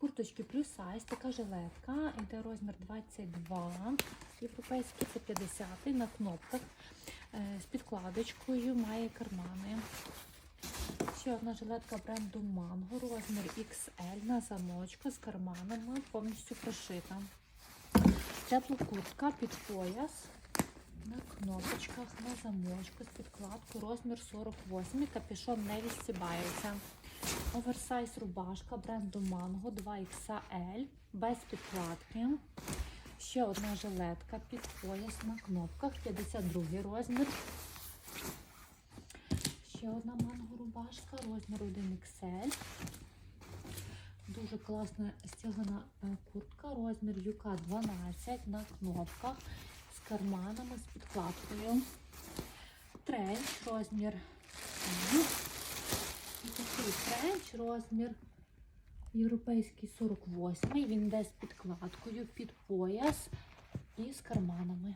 Курточки плюс сайз, така жилетка, йде розмір 22, європейський, це 50 на кнопках. Е, З підкладочкою, має кармани. Ще одна жилетка бренду Mango, розмір XL на замочку з карманами, повністю прошита. Теплокуртка під пояс на кнопочках, на замочку з підкладку, розмір 48, капюшон не відстібається. Оверсайз рубашка бренду Mango 2XL без підкладки. Ще одна жилетка під пояс на кнопках, 52 розмір. Ще одна манго рубашка, розмір 1XL. Дуже класна стягана е, куртка, розмір юка 12 на кнопках з карманами, з підкладкою. Тренч, розмір такий френч, розмір європейський 48. Він йде з підкладкою під пояс і з карманами.